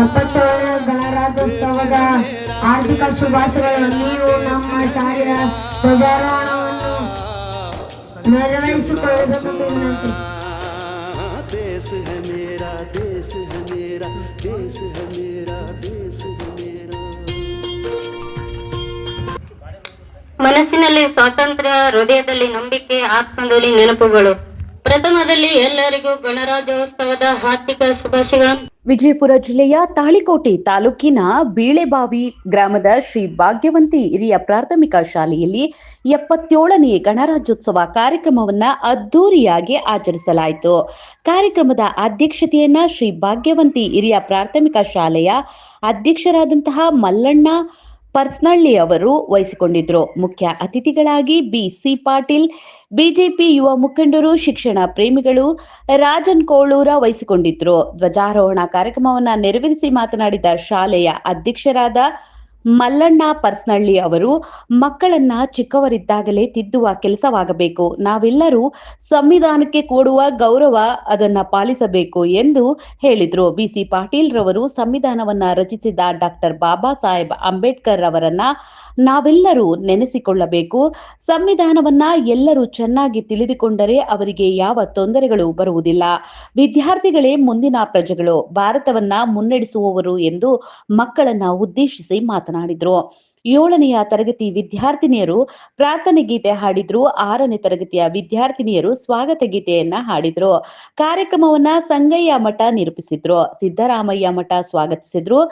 ಎಪ್ಪತ್ತೇಳನೇ ಗಣರಾಜ್ಯೋತ್ಸವದ ಆರ್ಥಿಕ ಶುಭಾಶಯಗಳು ನೀವು ನಮ್ಮ ಶಾಲೆಯ ಧ್ವಜಾರೋಹಣವನ್ನು ನೆರವೇರಿಸಿಕೊಳ್ಳುವುದನ್ನು ವಿನಂತಿ देश है मेरा देश है मेरा देश है मेरा देश है मेरा ಮನಸ್ಸಿನಲ್ಲಿ ಸ್ವಾತಂತ್ರ್ಯ ಹೃದಯದಲ್ಲಿ ನಂಬಿಕೆ ಆತ್ಮದಲ್ಲಿ ನೆನಪುಗಳು ಪ್ರಥಮದಲ್ಲಿ ಎಲ್ಲರಿಗೂ ಗಣರಾಜ್ಯೋತ್ಸವದ ಹಾರ್ದಿಕ ಶುಭಾಶಯಗಳು. ವಿಜಯಪುರ ಜಿಲ್ಲೆಯ ತಾಳಿಕೋಟೆ ತಾಲೂಕಿನ ಬೀಳೆಬಾವಿ ಗ್ರಾಮದ ಶ್ರೀ ಭಾಗ್ಯವಂತಿ ಹಿರಿಯ ಪ್ರಾಥಮಿಕ ಶಾಲೆಯಲ್ಲಿ ಎಪ್ಪತ್ತೇಳನೇ ಗಣರಾಜ್ಯೋತ್ಸವ ಕಾರ್ಯಕ್ರಮವನ್ನ ಅದ್ದೂರಿಯಾಗಿ ಆಚರಿಸಲಾಯಿತು. ಕಾರ್ಯಕ್ರಮದ ಅಧ್ಯಕ್ಷತೆಯನ್ನ ಶ್ರೀ ಭಾಗ್ಯವಂತಿ ಹಿರಿಯ ಪ್ರಾಥಮಿಕ ಶಾಲೆಯ ಅಧ್ಯಕ್ಷರಾದಂತಹ ಮಲ್ಲಣ್ಣ ಪರ್ಸ್ನಳ್ಳಿ ಅವರು ವಹಿಸಿಕೊಂಡಿದ್ರು. ಮುಖ್ಯ ಅತಿಥಿಗಳಾಗಿ ಬಿ ಸಿ ಪಾಟೀಲ್ ಬಿಜೆಪಿ ಯುವ ಮುಖಂಡರು, ಶಿಕ್ಷಣ ಪ್ರೇಮಿಗಳು, ರಾಜನ್ ಕೋಳೂರ ವಹಿಸಿಕೊಂಡಿದ್ರು. ಧ್ವಜಾರೋಹಣ ಕಾರ್ಯಕ್ರಮವನ್ನ ನೆರವೇರಿಸಿ ಮಾತನಾಡಿದ ಶಾಲೆಯ ಅಧ್ಯಕ್ಷರಾದ ಮಲ್ಲಣ್ಣ ಪರ್ಸ್ನಳ್ಳಿ ಅವರು ಮಕ್ಕಳನ್ನ ಚಿಕ್ಕವರಿದ್ದಾಗಲೇ ತಿದ್ದುವ ಕೆಲಸವಾಗಬೇಕು. ನಾವೆಲ್ಲರೂ ಸಂವಿಧಾನಕ್ಕೆ ಕೊಡುವ ಗೌರವ ಅದನ್ನ ಪಾಲಿಸಬೇಕು ಎಂದು ಹೇಳಿದ್ರು. ಬಿಸಿ ಪಾಟೀಲ್ ರವರು ಸಂವಿಧಾನವನ್ನ ರಚಿಸಿದ ಡಾಕ್ಟರ್ ಬಾಬಾ ಸಾಹೇಬ್ ಅಂಬೇಡ್ಕರ್ ಅವರನ್ನ ನಾವೆಲ್ಲರೂ ನೆನೆಸಿಕೊಳ್ಳಬೇಕು. ಸಂವಿಧಾನವನ್ನ ಎಲ್ಲರೂ ಚೆನ್ನಾಗಿ ತಿಳಿದುಕೊಂಡರೆ ಅವರಿಗೆ ಯಾವ ತೊಂದರೆಗಳು ಬರುವುದಿಲ್ಲ. ವಿದ್ಯಾರ್ಥಿಗಳೇ ಮುಂದಿನ ಪ್ರಜೆಗಳು. ಭಾರತವನ್ನ ಮುನ್ನಡೆಸುವವರು ಎಂದು ಮಕ್ಕಳನ್ನ ಉದ್ದೇಶಿಸಿ ಮಾತನಾಡಿದ್ರು. ಏಳನೆಯ ತರಗತಿ ವಿದ್ಯಾರ್ಥಿನಿಯರು ಪ್ರಾರ್ಥನೆ ಗೀತೆ ಹಾಡಿದ್ರು. ಆರನೇ ತರಗತಿಯ ವಿದ್ಯಾರ್ಥಿನಿಯರು ಸ್ವಾಗತ ಗೀತೆಯನ್ನ ಹಾಡಿದ್ರು. ಕಾರ್ಯಕ್ರಮವನ್ನ ಸಂಗಯ್ಯ ಮಠ ನಿರೂಪಿಸಿದ್ರು. ಸಿದ್ದರಾಮಯ್ಯ ಮಠ ಸ್ವಾಗತಿಸಿದ್ರು.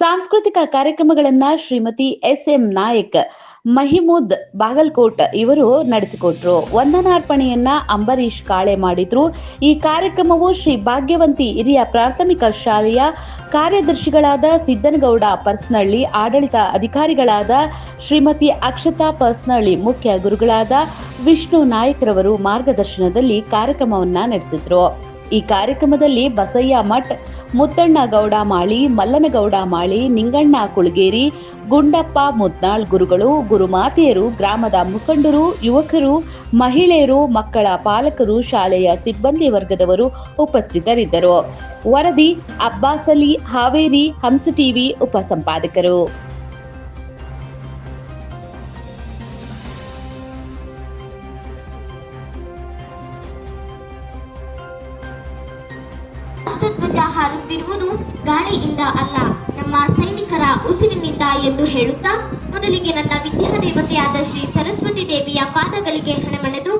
ಸಾಂಸ್ಕೃತಿಕ ಕಾರ್ಯಕ್ರಮಗಳನ್ನ ಶ್ರೀಮತಿ ಎಸ್ ಎಂ ನಾಯಕ್, ಮಹಿಮೂದ್ ಬಾಗಲ್ಕೋಟ್ ಇವರು ನಡೆಸಿಕೊಟ್ರು. ವಂದನಾರ್ಪಣೆಯನ್ನ ಅಂಬರೀಶ್ ಕಾಳೆ ಮಾಡಿದ್ರು. ಈ ಕಾರ್ಯಕ್ರಮವು ಶ್ರೀ ಭಾಗ್ಯವಂತಿ ಹಿರಿಯ ಪ್ರಾಥಮಿಕ ಶಾಲೆಯ ಕಾರ್ಯದರ್ಶಿಗಳಾದ ಸಿದ್ದನಗೌಡ ಪರ್ಸ್ನಳ್ಳಿ, ಆಡಳಿತ ಅಧಿಕಾರಿಗಳಾದ ಶ್ರೀಮತಿ ಅಕ್ಷತಾ ಪರ್ಸ್ನಳ್ಳಿ, ಮುಖ್ಯ ಗುರುಗಳಾದ ವಿಷ್ಣು ನಾಯಕ್ರವರು ಮಾರ್ಗದರ್ಶನದಲ್ಲಿ ಕಾರ್ಯಕ್ರಮವನ್ನ ನಡೆಸಿದ್ರು. ಈ ಕಾರ್ಯಕ್ರಮದಲ್ಲಿ ಬಸಯ್ಯ ಮಠ್, ಮುತ್ತಣ್ಣ ಗೌಡ ಮಾಳಿ ಮಲ್ಲನಗೌಡ ಮಾಳಿ, ನಿಂಗಣ್ಣ ಕುಳಗೇರಿ, ಗುಂಡಪ್ಪ ಮುದ್ನಾಳ್ ಗುರುಗಳು, ಗುರುಮಾತೆಯರು, ಗ್ರಾಮದ ಮುಖಂಡರು, ಯುವಕರು, ಮಹಿಳೆಯರು, ಮಕ್ಕಳ ಪಾಲಕರು, ಶಾಲೆಯ ಸಿಬ್ಬಂದಿ ವರ್ಗದವರು ಉಪಸ್ಥಿತರಿದ್ದರು. ವರದಿ ಅಬ್ಬಾಸಲಿ ಹಾವೇರಿ ಹಂಸ ಟಿವಿ ಉಪಸಂಪಾದಕರು. ರಾಷ್ಟ್ರಧ್ವಜ ಹಾರುತ್ತಿರುವುದು ಗಾಳಿಯಿಂದ ಅಲ್ಲ. ನಮ್ಮ ಸೈನಿಕರ ಉಸಿರಿನಿಂದ ಎಂದು ಹೇಳುತ್ತಾ ಮೊದಲಿಗೆ ನನ್ನ ವಿದ್ಯಾದೇವತೆಯಾದ ಶ್ರೀ ಸರಸ್ವತಿ ದೇವಿಯ ಪಾದಗಳಿಗೆ ಹಣಮಣೆದು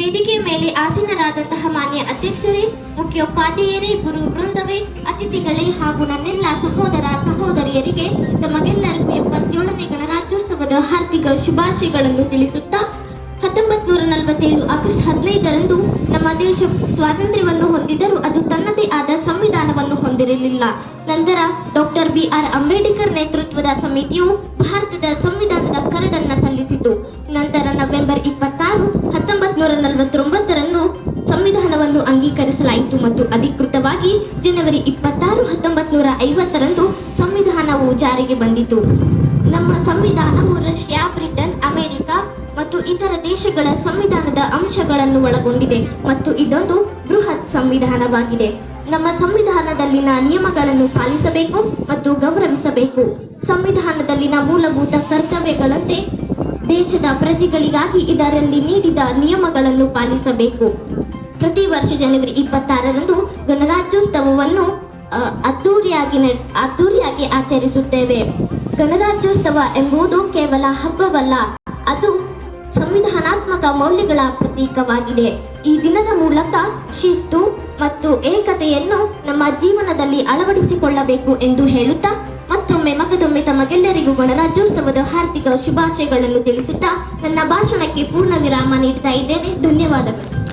ವೇದಿಕೆ ಮೇಲೆ ಆಸೀನರಾದಂತಹ ಮಾನ್ಯ ಅಧ್ಯಕ್ಷರೇ, ಮುಖ್ಯೋಪಾಧ್ಯಾಯರೇ, ಗುರು ವೃಂದವೇ, ಅತಿಥಿಗಳೇ ಹಾಗೂ ನನ್ನೆಲ್ಲ ಸಹೋದರ ಸಹೋದರಿಯರಿಗೆ, ತಮಗೆಲ್ಲರಿಗೂ ಎಪ್ಪತ್ತೇಳನೇ ಗಣರಾಜ್ಯೋತ್ಸವದ ಹಾರ್ದಿಕ ಶುಭಾಶಯಗಳನ್ನು ತಿಳಿಸುತ್ತಾ ಹತ್ತೊಂಬತ್ ನೂರ ನಲವತ್ತೇಳು ಆಗಸ್ಟ್ ಹದಿನೈದರಂದು ನಮ್ಮ ದೇಶ ಸ್ವಾತಂತ್ರ್ಯವನ್ನು ಹೊಂದಿದರೂ ಅದು ಹೊಂದಿರಲಿಲ್ಲ ನಂತರ ಡಾಕ್ಟರ್ ಬಿ ಆರ್ ಅಂಬೇಡ್ಕರ್ ನೇತೃತ್ವದ ಸಮಿತಿಯು ಭಾರತದ ಸಂವಿಧಾನದ ಕರಡನ್ನ ಸಲ್ಲಿಸಿತು. ನಂತರ ನವೆಂಬರ್ ಇಪ್ಪತ್ತಾರು ಹತ್ತೊಂಬತ್ ನೂರ ನಲವತ್ತೊಂಬತ್ತರಂದು ಸಂವಿಧಾನವನ್ನು ಅಂಗೀಕರಿಸಲಾಯಿತು ಮತ್ತು ಅಧಿಕೃತವಾಗಿ ಜನವರಿ ಇಪ್ಪತ್ತಾರು ಹತ್ತೊಂಬತ್ ನೂರ ಐವತ್ತರಂದು ಸಂವಿಧಾನವು ಜಾರಿಗೆ ಬಂದಿತು. ನಮ್ಮ ಸಂವಿಧಾನವು ರಷ್ಯಾ, ಬ್ರಿಟನ್, ಅಮೆರಿಕ ಮತ್ತು ಇತರ ದೇಶಗಳ ಸಂವಿಧಾನದ ಅಂಶಗಳನ್ನು ಒಳಗೊಂಡಿದೆ ಮತ್ತು ಇದೊಂದು ಬೃಹತ್ ಸಂವಿಧಾನವಾಗಿದೆ. ನಮ್ಮ ಸಂವಿಧಾನದಲ್ಲಿನ ನಿಯಮಗಳನ್ನು ಪಾಲಿಸಬೇಕು ಮತ್ತು ಗೌರವಿಸಬೇಕು. ಸಂವಿಧಾನದಲ್ಲಿನ ಮೂಲಭೂತ ಕರ್ತವ್ಯಗಳಂತೆ ದೇಶದ ಪ್ರಜೆಗಳಿಗಾಗಿ ಇದರಲ್ಲಿ ನೀಡಿದ ನಿಯಮಗಳನ್ನು ಪಾಲಿಸಬೇಕು. ಪ್ರತಿ ವರ್ಷ ಜನವರಿ ಇಪ್ಪತ್ತಾರರಂದು ಗಣರಾಜ್ಯೋತ್ಸವವನ್ನು ಅದ್ದೂರಿಯಾಗಿ ಅದ್ದೂರಿಯಾಗಿ ಆಚರಿಸುತ್ತೇವೆ. ಗಣರಾಜ್ಯೋತ್ಸವ ಎಂಬುದು ಕೇವಲ ಹಬ್ಬವಲ್ಲ, ಅದು ಸಂವಿಧಾನಾತ್ಮಕ ಮೌಲ್ಯಗಳ ಪ್ರತೀಕವಾಗಿದೆ. ಈ ದಿನದ ಮೂಲಕ ಶಿಸ್ತು ಮತ್ತು ಏಕತೆಯನ್ನು ನಮ್ಮ ಜೀವನದಲ್ಲಿ ಅಳವಡಿಸಿಕೊಳ್ಳಬೇಕು ಎಂದು ಹೇಳುತ್ತಾ, ಮತ್ತೊಮ್ಮೆ ಮಗದೊಮ್ಮೆ ತಮಗೆಲ್ಲರಿಗೂ ಗಣರಾಜ್ಯೋತ್ಸವದ ಹಾರ್ದಿಕ ಶುಭಾಶಯಗಳನ್ನು ತಿಳಿಸುತ್ತಾ, ನನ್ನ ಭಾಷಣಕ್ಕೆ ಪೂರ್ಣ ವಿರಾಮ ನೀಡ್ತಾ ಇದ್ದೇನೆ. ಧನ್ಯವಾದಗಳು.